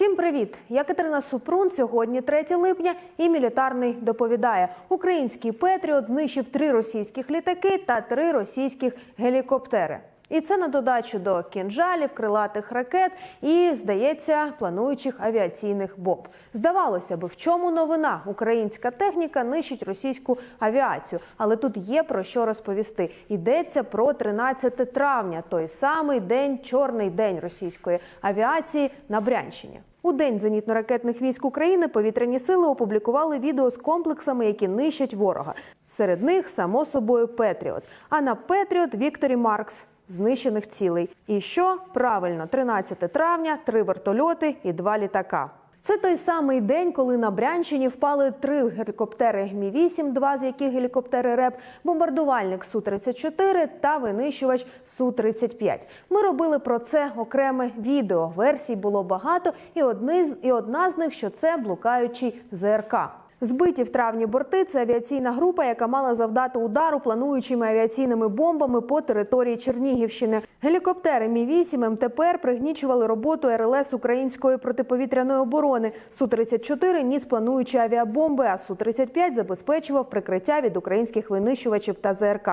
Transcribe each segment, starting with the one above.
Всім привіт! Я Катерина Супрун. Сьогодні 3 липня, і мілітарний доповідає: український Петріот знищив три російських літаки та три російських гелікоптери. І це на додачу до кінжалів, крилатих ракет і, здається, плануючих авіаційних бомб. Здавалося би, в чому новина? Українська техніка нищить російську авіацію, але тут є про що розповісти. Йдеться про 13 травня, той самий день, чорний день російської авіації на Брянщині. У день зенітно-ракетних військ України повітряні сили опублікували відео з комплексами, які нищать ворога. Серед них, само собою, Петріот. А на Петріот Вікторі Маркс знищених цілей. І що правильно, 13 травня, три вертольоти і два літака. Це той самий день, коли на Брянщині впали три гелікоптери Мі 8 два з яких гелікоптери РЕП, бомбардувальник Су 34 та винищувач Су 35 Ми робили про це окреме відео. Версій було багато, і одни і одна з них, що це блукаючий ЗРК. Збиті в травні борти це авіаційна група, яка мала завдати удару плануючими авіаційними бомбами по території Чернігівщини. Гелікоптери Мі 8 МТПР пригнічували роботу РЛС української протиповітряної оборони. Су 34 ніс плануючі авіабомби, а Су 35 забезпечував прикриття від українських винищувачів та ЗРК.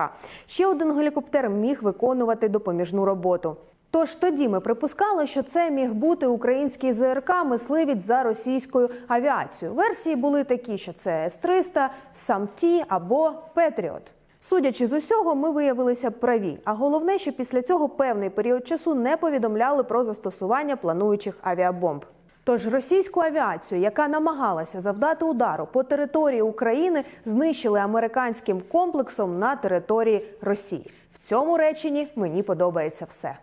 Ще один гелікоптер міг виконувати допоміжну роботу. Тож тоді ми припускали, що це міг бути український ЗРК мисливець за російською авіацією. Версії були такі, що це С-300, Самті або Петріот. Судячи з усього, ми виявилися праві. А головне, що після цього певний період часу не повідомляли про застосування плануючих авіабомб. Тож російську авіацію, яка намагалася завдати удару по території України, знищили американським комплексом на території Росії. В цьому реченні мені подобається все.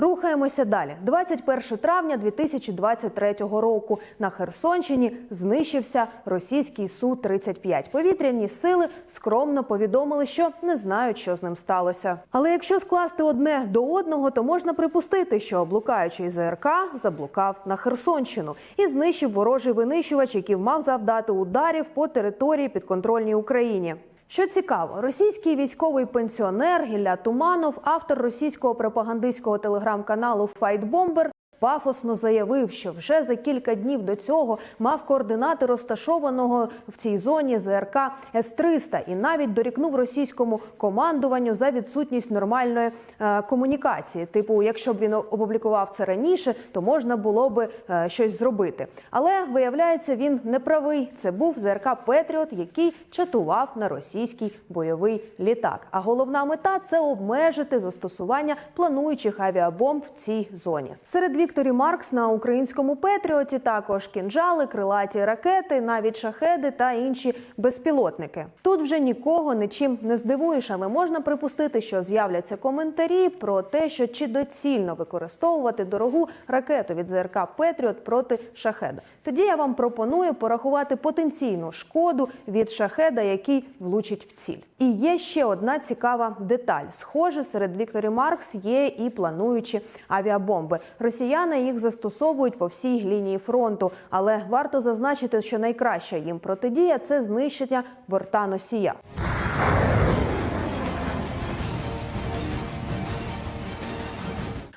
Рухаємося далі. 21 травня 2023 року на Херсонщині знищився російський су 35 Повітряні сили скромно повідомили, що не знають, що з ним сталося. Але якщо скласти одне до одного, то можна припустити, що блукаючий ЗРК заблукав на Херсонщину і знищив ворожий винищувач, який мав завдати ударів по території підконтрольній Україні. Що цікаво, російський військовий пенсіонер Гілля Туманов, автор російського пропагандистського телеграм-каналу Файтбомбер, пафосно заявив, що вже за кілька днів до цього мав координати розташованого в цій зоні ЗРК С-300 і навіть дорікнув російському командуванню за відсутність нормальної е, комунікації. Типу, якщо б він опублікував це раніше, то можна було би е, щось зробити. Але виявляється, він не правий. Це був ЗРК Петріот, який чатував на російський бойовий літак. А головна мета це обмежити застосування плануючих авіабомб в цій зоні. Серед Вікторі Маркс на українському Петріоті також кінжали, крилаті ракети, навіть шахеди та інші безпілотники. Тут вже нікого нічим не здивуєш, але можна припустити, що з'являться коментарі про те, що чи доцільно використовувати дорогу ракету від ЗРК Петріот проти шахеда. Тоді я вам пропоную порахувати потенційну шкоду від шахеда, який влучить в ціль. І є ще одна цікава деталь. Схоже, серед Вікторі Маркс є і плануючі авіабомби. Росіяни їх застосовують по всій лінії фронту, але варто зазначити, що найкраща їм протидія це знищення борта носія.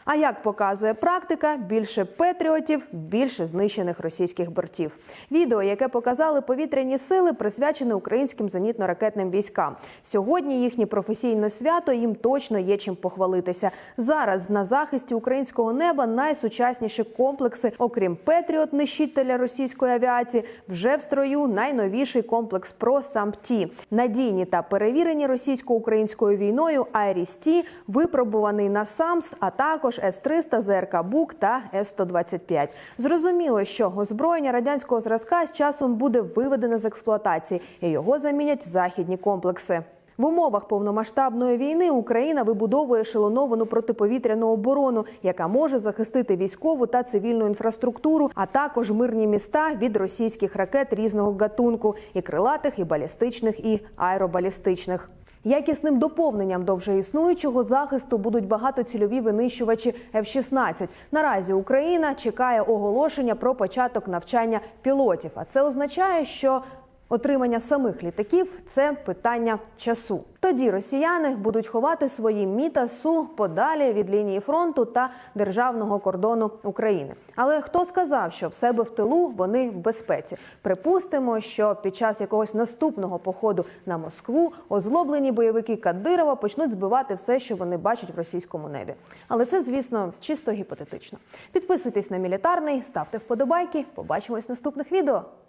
А як показує практика, більше петріотів, більше знищених російських бортів. Відео, яке показали повітряні сили, присвячене українським зенітно-ракетним військам. Сьогодні їхнє професійне свято їм точно є чим похвалитися. Зараз на захисті українського неба найсучасніші комплекси, окрім Петріот, нищителя російської авіації, вже в строю найновіший комплекс ПРО «Сампті». Надійні та перевірені російсько-українською війною Айріс-Ті, випробуваний на САМС, а також С-300, ЗРК «Бук» та С-125. Зрозуміло, що озброєння радянського зразка з часом буде виведене з експлуатації, і його замінять західні комплекси. В умовах повномасштабної війни Україна вибудовує ешелоновану протиповітряну оборону, яка може захистити військову та цивільну інфраструктуру, а також мирні міста від російських ракет різного гатунку і крилатих, і балістичних, і аеробалістичних. Якісним доповненням до вже існуючого захисту будуть багатоцільові винищувачі F-16. Наразі Україна чекає оголошення про початок навчання пілотів. А це означає, що Отримання самих літаків це питання часу. Тоді росіяни будуть ховати свої мі та су подалі від лінії фронту та державного кордону України. Але хто сказав, що в себе в тилу вони в безпеці? Припустимо, що під час якогось наступного походу на Москву озлоблені бойовики Кадирова почнуть збивати все, що вони бачать в російському небі. Але це, звісно, чисто гіпотетично. Підписуйтесь на мілітарний, ставте вподобайки. Побачимось в наступних відео.